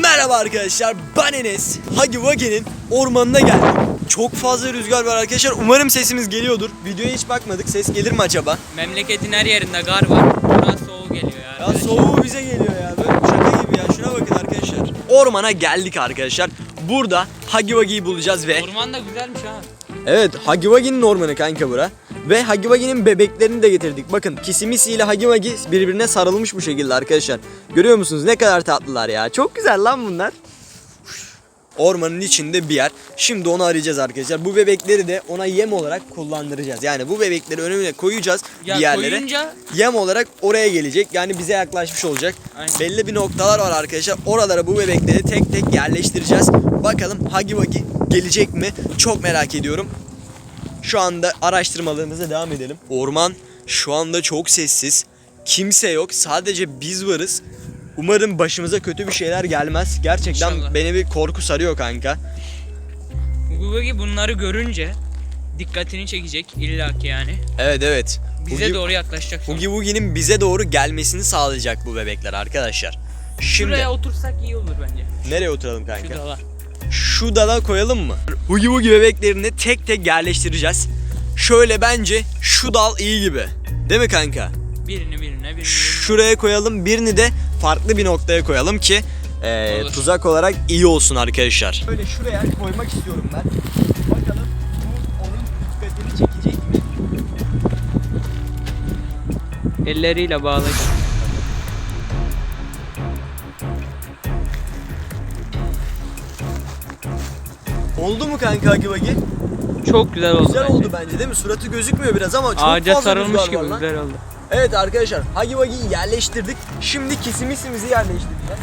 Merhaba arkadaşlar ben Enes. Hagi Wagi'nin ormanına geldim. Çok fazla rüzgar var arkadaşlar. Umarım sesimiz geliyordur. Videoya hiç bakmadık. Ses gelir mi acaba? Memleketin her yerinde gar var. Burası soğuk geliyor ya. Ya soğuğu bize geliyor ya. Böyle şaka gibi ya. Şuna bakın arkadaşlar. Ormana geldik arkadaşlar. Burada Hagi Wagi'yi bulacağız ve Orman da güzelmiş ha. Evet Hagi Wagi'nin ormanı kanka bura. Ve Hagi Wagi'nin bebeklerini de getirdik. Bakın Kisimisi ile Hagi Wagi birbirine sarılmış bu şekilde arkadaşlar. Görüyor musunuz? Ne kadar tatlılar ya. Çok güzel lan bunlar. Ormanın içinde bir yer. Şimdi onu arayacağız arkadaşlar. Bu bebekleri de ona yem olarak kullandıracağız. Yani bu bebekleri önüne koyacağız Ya bir yerlere. koyunca Yem olarak oraya gelecek. Yani bize yaklaşmış olacak. Aynen. Belli bir noktalar var arkadaşlar. Oralara bu bebekleri tek tek yerleştireceğiz. Bakalım Hagi Wagi gelecek mi çok merak ediyorum şu anda araştırmalarımıza devam edelim. Orman şu anda çok sessiz. Kimse yok. Sadece biz varız. Umarım başımıza kötü bir şeyler gelmez. Gerçekten İnşallah. beni bir korku sarıyor kanka. Google bunları görünce dikkatini çekecek illaki yani. Evet evet. Bize Hugi, doğru yaklaşacak. Hugi Wugi'nin bize doğru gelmesini sağlayacak bu bebekler arkadaşlar. Şimdi Şuraya otursak iyi olur bence. nereye oturalım kanka? Şu dalar. Şu dala koyalım mı? Hugi Wugi bebeklerini tek tek yerleştireceğiz. Şöyle bence şu dal iyi gibi. Değil mi kanka? Birini birine birini birine. Şuraya koyalım birini de farklı bir noktaya koyalım ki e, Olur. tuzak olarak iyi olsun arkadaşlar. Böyle şuraya koymak istiyorum ben. Bakalım bu onun dikkatini çekecek mi? Elleriyle bağlayıp. Oldu mu kanka Hagi? Çok güzel oldu Güzel bence. oldu bence değil mi? Suratı gözükmüyor biraz ama çok Ağaca fazla sarılmış gibi var güzel oldu. Evet arkadaşlar Hagi Vagi'yi yerleştirdik. Şimdi kisimisimizi yerleştireceğiz.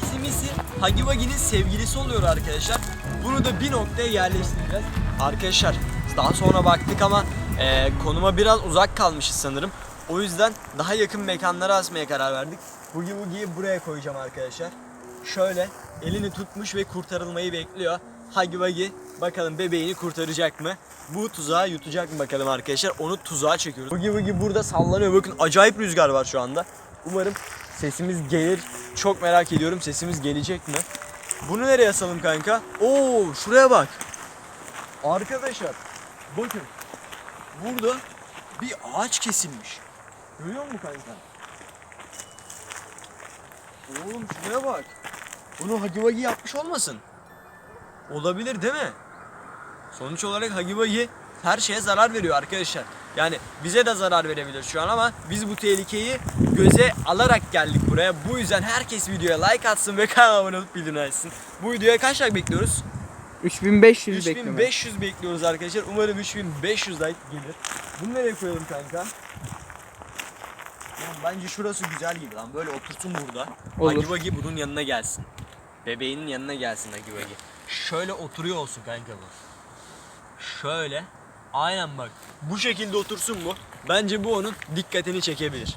Kisimisi Hagi Wagi'nin sevgilisi oluyor arkadaşlar. Bunu da bir noktaya yerleştireceğiz. Arkadaşlar daha sonra baktık ama e, konuma biraz uzak kalmışız sanırım. O yüzden daha yakın mekanlara asmaya karar verdik. Hugi Wugi'yi buraya koyacağım arkadaşlar. Şöyle elini tutmuş ve kurtarılmayı bekliyor. Hagi Wagi bakalım bebeğini kurtaracak mı? Bu tuzağa yutacak mı bakalım arkadaşlar? Onu tuzağa çekiyoruz. Hugi Wugi burada sallanıyor. Bakın acayip rüzgar var şu anda. Umarım sesimiz gelir. Çok merak ediyorum sesimiz gelecek mi? Bunu nereye asalım kanka? Oo şuraya bak. Arkadaşlar bakın. Burada bir ağaç kesilmiş. Görüyor musun kanka? Oğlum şuraya bak. Bunu Hagi Wagi yapmış olmasın? Olabilir değil mi? Sonuç olarak Hagi Wagi her şeye zarar veriyor arkadaşlar. Yani bize de zarar verebilir şu an ama biz bu tehlikeyi göze alarak geldik buraya. Bu yüzden herkes videoya like atsın ve kanala abone olup bildirim açsın. Bu videoya kaç like bekliyoruz? 3500 bekleme. 3500 bekliyoruz arkadaşlar. Umarım 3500 like gelir. Bunu nereye koyalım kanka? Ya bence şurası güzel gibi lan. Böyle otursun burada. Olur. Hagi Wagi bunun yanına gelsin. Bebeğinin yanına gelsin Hagi Wagi. Şöyle oturuyor olsun kanka bu. Şöyle. Aynen bak. Bu şekilde otursun bu. Bence bu onun dikkatini çekebilir.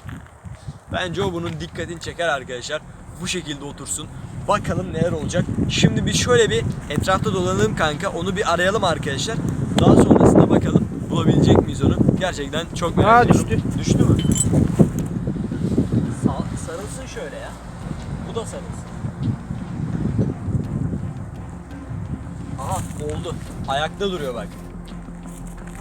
Bence o bunun dikkatini çeker arkadaşlar. Bu şekilde otursun. Bakalım neler olacak. Şimdi biz şöyle bir etrafta dolanalım kanka. Onu bir arayalım arkadaşlar. Daha sonrasında bakalım bulabilecek miyiz onu. Gerçekten çok merak Aa, ediyorum. düştü. Düştü mü? Sa- sarılsın şöyle ya. Bu da sarılsın. Oldu. Ayakta duruyor bak.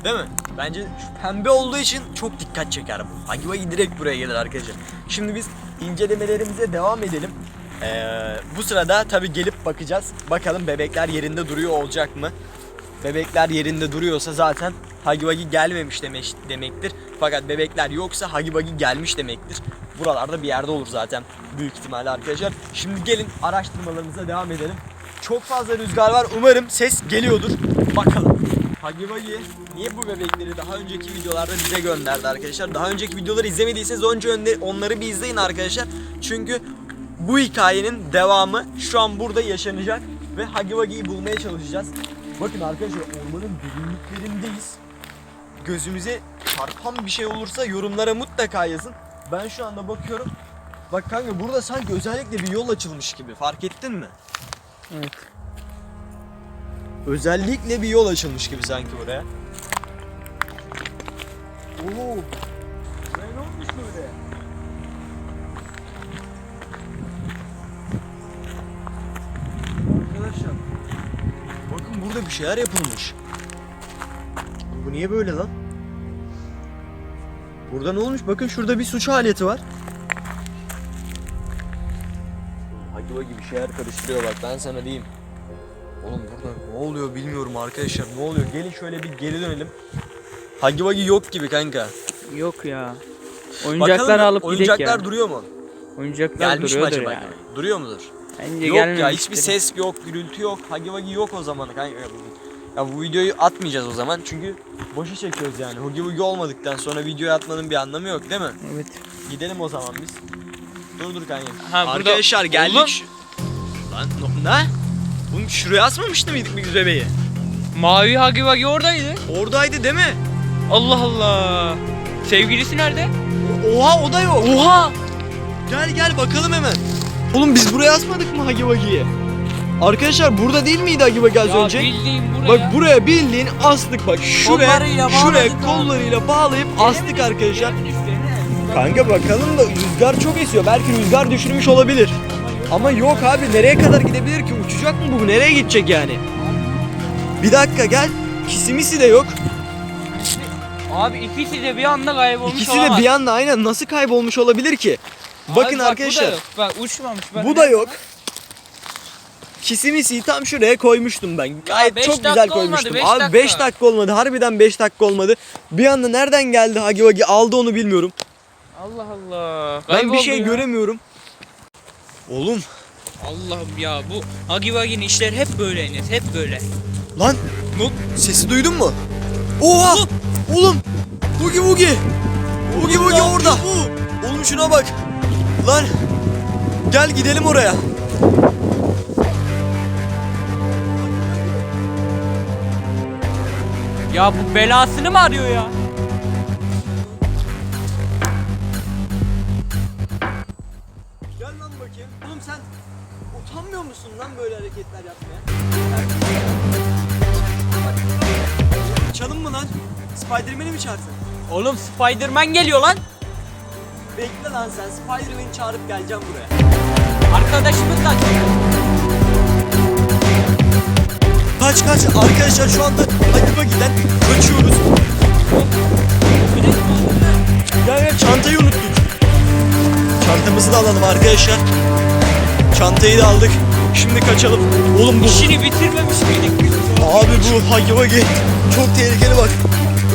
Değil mi? Bence şu pembe olduğu için çok dikkat çeker bu. Hagi direkt buraya gelir arkadaşlar. Şimdi biz incelemelerimize devam edelim. Ee, bu sırada tabi gelip bakacağız. Bakalım bebekler yerinde duruyor olacak mı? Bebekler yerinde duruyorsa zaten Hagi Wagi gelmemiş demek, demektir. Fakat bebekler yoksa Hagi Wagi gelmiş demektir. Buralarda bir yerde olur zaten büyük ihtimalle arkadaşlar. Şimdi gelin araştırmalarımıza devam edelim. Çok fazla rüzgar var. Umarım ses geliyordur. Bakalım. Hagi Wagi niye bu bebekleri daha önceki videolarda bize gönderdi arkadaşlar? Daha önceki videoları izlemediyseniz önce onları bir izleyin arkadaşlar. Çünkü bu hikayenin devamı şu an burada yaşanacak ve Hagi Wagi'yi bulmaya çalışacağız. Bakın arkadaşlar ormanın derinliklerindeyiz. Gözümüze çarpan bir şey olursa yorumlara mutlaka yazın. Ben şu anda bakıyorum. Bak kanka burada sanki özellikle bir yol açılmış gibi. Fark ettin mi? Evet. Özellikle bir yol açılmış gibi sanki buraya. Oo. Ne olmuş böyle? Arkadaşlar. Bakın burada bir şeyler yapılmış. Bu niye böyle lan? Burada ne olmuş? Bakın şurada bir suç aleti var. Hagiva gibi şeyler karıştırıyor bak ben sana diyeyim. Oğlum burada ne oluyor bilmiyorum arkadaşlar ne oluyor? Gelin şöyle bir geri dönelim. Hagi yok gibi kanka. Yok ya. Bakalım Oyuncaklar ya, alıp Oyuncaklar ya. duruyor mu? Oyuncaklar Gelmiş mi duruyordur acaba? ya. Hagi Duruyor mudur? Bence yok ya gelmemiştir. hiçbir ses yok, gürültü yok. Hagi Vagi yok o zaman kanka. Ya bu videoyu atmayacağız o zaman çünkü boşa çekiyoruz yani. Hagi Vagi olmadıktan sonra videoyu atmanın bir anlamı yok değil mi? Evet. Gidelim o zaman biz. Dur dur kanka. Ha, burada- Arkadaşlar geldik. Oğlum. şu- Lan no- ne? Bunu şuraya asmamıştı mıydık biz bebeği? Mavi Hagi Wagi oradaydı. Oradaydı değil mi? Allah Allah. Sevgilisi nerede? O- Oha o da yok. Oha! Gel gel bakalım hemen. Oğlum biz buraya asmadık mı Hagi Vagi'yi? Arkadaşlar burada değil miydi Hagi Vagi az ya önce? bildiğin buraya. Bak buraya bildiğin astık bak şuraya Kollarıyla şuraya bağladık kollarıyla bağlayıp astık arkadaşlar. Kanka bakalım da rüzgar çok esiyor. Belki rüzgar düşürmüş olabilir. Ama yok abi nereye kadar gidebilir ki? Uçacak mı bu? Nereye gidecek yani? Bir dakika gel. Kisimisi de yok. Abi ikisi de bir anda kaybolmuş İkisi de olamaz. bir anda aynen nasıl kaybolmuş olabilir ki? Abi Bakın bak, arkadaşlar. Bu da yok. Bak uçmamış. Bak, Bu da yok. Kisimisiyi tam şuraya koymuştum ben. Gayet beş çok dakika güzel olmadı, koymuştum. beş Abi dakika. 5 dakika olmadı. Harbiden 5 dakika olmadı. Bir anda nereden geldi Hagi Vagi aldı onu bilmiyorum. Allah Allah. Ben bir Kayboldu şey ya. göremiyorum. Oğlum Allah'ım ya bu Hagi Wagi'nin işleri hep böyle Enes. Hep böyle. lan ne sesi duydun mu? Oha! Oğlum! Bugi Bugi! Bugi Bugi orada. Oğlum şuna bak. Lan gel gidelim oraya. Ya bu belasını mı arıyor ya? Musun lan böyle hareketler yapmaya? Çalın mı lan? Spiderman'i mi çağırsın? Oğlum Spiderman geliyor lan. Bekle lan sen. Spiderman'i çağırıp geleceğim buraya. Arkadaşımız lan. Kaç kaç. Arkadaşlar şu anda Hakiba giden kaçıyoruz. Gel gel çantayı unuttuk. Çantamızı da alalım arkadaşlar. Çantayı da aldık. Şimdi kaçalım. Oğlum bu İşini bitirmemiş miydik biz? Abi bu Hagi Vagi çok tehlikeli bak.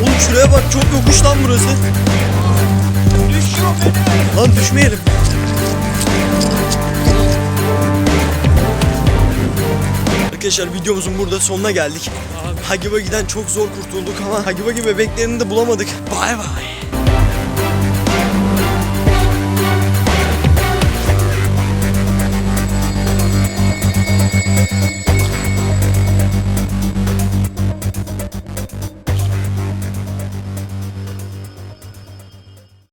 Oğlum şuraya bak çok yokuş lan burası. Düşüyor beni. Lan düşmeyelim. Arkadaşlar videomuzun burada sonuna geldik. Hagi Vagi'den çok zor kurtulduk ama Hagi Vagi bebeklerini de bulamadık. Bay bay.